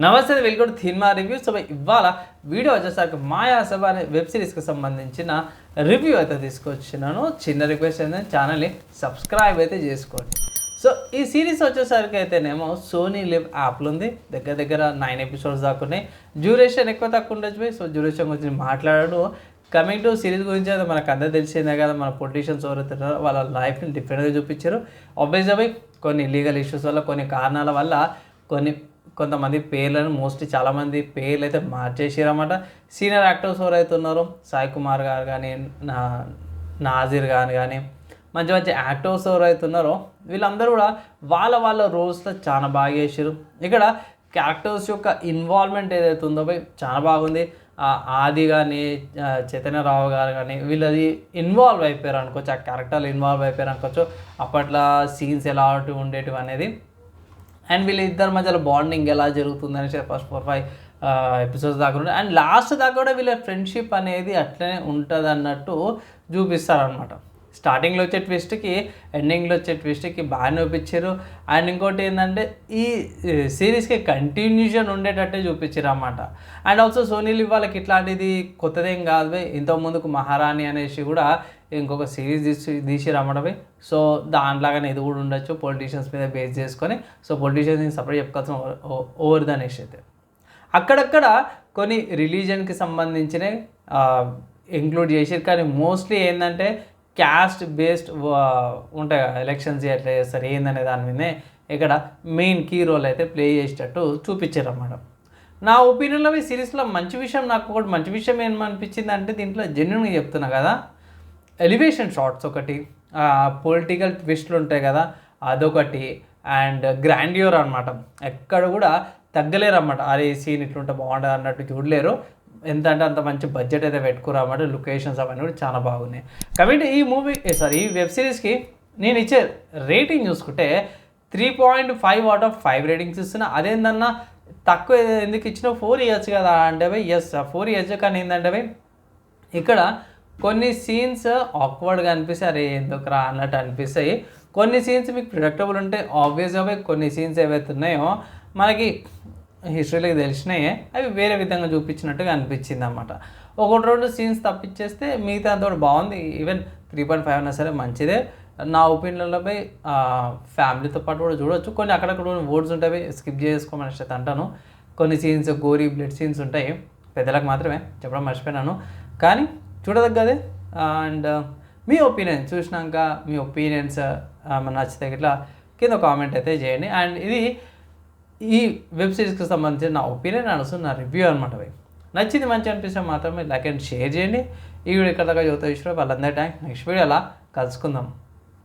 నమస్తే welcome to cinema review. So ఇవాళ video వచ్చేసరికి మాయాసభ అనే వెబ్ సిరీస్కి సంబంధించిన రివ్యూ అయితే తీసుకొచ్చినాను. చిన్న రిక్వెస్ట్ ఏంటంటే ఛానల్ని సబ్స్క్రైబ్ అయితే చేసుకోండి. సో ఈ సిరీస్ వచ్చేసరికి అయితేనేమో సోనీ లివ్ యాప్లు ఉంది. దగ్గర దగ్గర నైన్ ఎపిసోడ్స్ దాకా ఉన్నాయి. డ్యూరేషన్ ఎక్కువ తక్కువ ఉండొచ్చు సో డ్యూరేషన్ గురించి మాట్లాడడం. కమింగ్ టు సిరీస్ గురించి అయితే మనకు అందరూ తెలిసిందే కదా. మన పొలిటీషియన్స్ ఎవరైతే వాళ్ళ లైఫ్ని డిఫరెంట్గా చూపించారు. ఆబ్వియస్గా కొన్ని లీగల్ ఇష్యూస్ వల్ల కొన్ని కారణాల వల్ల కొన్ని కొంతమంది పేర్లను మోస్ట్లీ చాలామంది పేర్లు అయితే మార్చేసారన్నమాట. సీనియర్ యాక్టర్స్ ఎవరైతే ఉన్నారో సాయి కుమార్ గారు కానీ నా నాజీర్ గారు కానీ మంచి మంచి యాక్టర్స్ ఎవరైతే ఉన్నారో వీళ్ళందరూ కూడా వాళ్ళ వాళ్ళ రోల్స్లో చాలా బాగా చేశారు ఇక్కడ క్యారెక్టర్స్ యొక్క ఇన్వాల్వ్మెంట్ ఏదైతే ఉందో పోయి చాలా బాగుంది. ఆది కానీ చైతన్యరావు గారు కానీ వీళ్ళది ఇన్వాల్వ్ అయిపోయారు అనుకోవచ్చు. ఆ క్యారెక్టర్లు ఇన్వాల్వ్ అయిపోయారు అనుకోవచ్చు. అప్పట్లో సీన్స్ ఎలా ఉండేటివి అనేది అండ్ వీళ్ళ ఇద్దరు మధ్యలో బాండింగ్ ఎలా జరుగుతుంది అనేసి ఫస్ట్ ఫోర్ ఫైవ్ ఎపిసోడ్స్ దాకా ఉంటుంది అండ్ లాస్ట్ దాకా కూడా వీళ్ళ ఫ్రెండ్షిప్ అనేది అట్లనే ఉంటుంది అన్నట్టు చూపిస్తారనమాట స్టార్టింగ్లో వచ్చే ట్విస్ట్కి ఎండింగ్లో వచ్చే ట్విస్ట్కి బాగా చూపించారు అండ్ ఇంకోటి ఏంటంటే ఈ సిరీస్కి కంటిన్యూషన్ ఉండేటట్టే చూపించారు అన్నమాట అండ్ ఆల్సో సోనీలు వాళ్ళకి ఇట్లాంటిది కొత్తదేం కాదు ఇంతకు ముందుకు మహారాణి అనేసి కూడా ఇంకొక సిరీస్ తీసి తీసి రమ్మడమే సో దాంట్లాగానే ఇది కూడా ఉండొచ్చు పొలిటీషియన్స్ మీద బేస్ చేసుకొని. సో పొలిటీషియన్స్ సపరేట్ చెప్పుకోవాల్సిన ఓవర్ దనేసి అయితే. అక్కడక్కడ కొన్ని రిలీజన్కి సంబంధించిన ఇంక్లూడ్ చేసారు కానీ మోస్ట్లీ ఏంటంటే క్యాస్ట్ బేస్డ్ ఉంటాయి కదా ఎలక్షన్స్ ఎట్లా చేస్తారు ఏందనే దాని మీదే ఇక్కడ మెయిన్ కీ రోల్ అయితే ప్లే చేసేటట్టు చూపించారు అన్నమాట నా ఒపీనియన్లో ఈ సిరీస్లో మంచి విషయం నాకు ఒకటి మంచి విషయం ఏమనిపించింది అంటే దీంట్లో జెన్యున్గా చెప్తున్నా కదా ఎలివేషన్ షార్ట్స్ ఒకటి పొలిటికల్ ట్విస్ట్లు ఉంటాయి కదా అదొకటి అండ్ గ్రాండ్యూర్ అనమాట ఎక్కడ కూడా తగ్గలేరు అన్నమాట అరే సీన్ ఇట్లుంటే బాగుంటుంది అన్నట్టు చూడలేరు. ఎంత అంటే అంత మంచి బడ్జెట్ అయితే పెట్టుకురామంటే లొకేషన్స్ అవన్నీ కూడా చాలా బాగున్నాయి. కాబట్టి ఈ మూవీ సారీ ఈ వెబ్ సిరీస్కి నేను ఇచ్చే రేటింగ్ చూసుకుంటే three point five out of five ratings ఇస్తున్నా. అదేందన్నా తక్కువ ఎందుకు ఇచ్చినా ఫోర్ ఇయర్స్ కదా అంటే భయ్ ఎస్ ఫోర్ ఇయర్స్ కానీ ఏంటంటే భయ్ ఇక్కడ కొన్ని సీన్స్ ఆక్వర్డ్గా అనిపిస్తాయి. అరే ఎందుకు రా అన్నట్టు అనిపిస్తాయి. కొన్ని సీన్స్ మీకు ప్రిడక్టబుల్ ఉంటాయి ఆబ్వియస్గా కొన్ని సీన్స్ ఏవైతే ఉన్నాయో మనకి హిస్టరీలోకి తెలిసినాయి అవి వేరే విధంగా చూపించినట్టుగా అనిపించింది అనమాట ఒకటి రెండు సీన్స్ తప్పించేస్తే మిగతా అంతా కూడా బాగుంది. ఈవెన్ త్రీ పాయింట్ ఫైవ్ అయినా సరే మంచిదే. నా ఒపీనియన్లపై ఫ్యామిలీతో పాటు కూడా చూడవచ్చు కొన్ని అక్కడక్కడ వర్డ్స్ ఉంటాయి స్కిప్ చేసుకోమని అయితే అంటాను. కొన్ని సీన్స్ గోరీ బ్లడ్ సీన్స్ ఉంటాయి. పెద్దలకు మాత్రమే చెప్పడం మర్చిపోయినాను. కానీ చూడదగ్గదే అండ్ uh, మీ ఒపీనియన్ చూసినాక మీ ఒపీనియన్స్ uh, నచ్చితే ఇట్లా కింద కామెంట్ అయితే చేయండి. అండ్ ఇది ఈ వెబ్ సిరీస్కి సంబంధించిన నా ఒపీనియన్ అనసు నా రివ్యూ అనమాట అవి నచ్చింది మంచి అనిపిస్తే మాత్రమే లైక్ అండ్ షేర్ చేయండి. ఈ వీడియో ఇక్కడ దాకా చదువుతా విషయంలో వాళ్ళందరి టైం నెక్స్ట్ వీడియో అలా కలుసుకుందాం.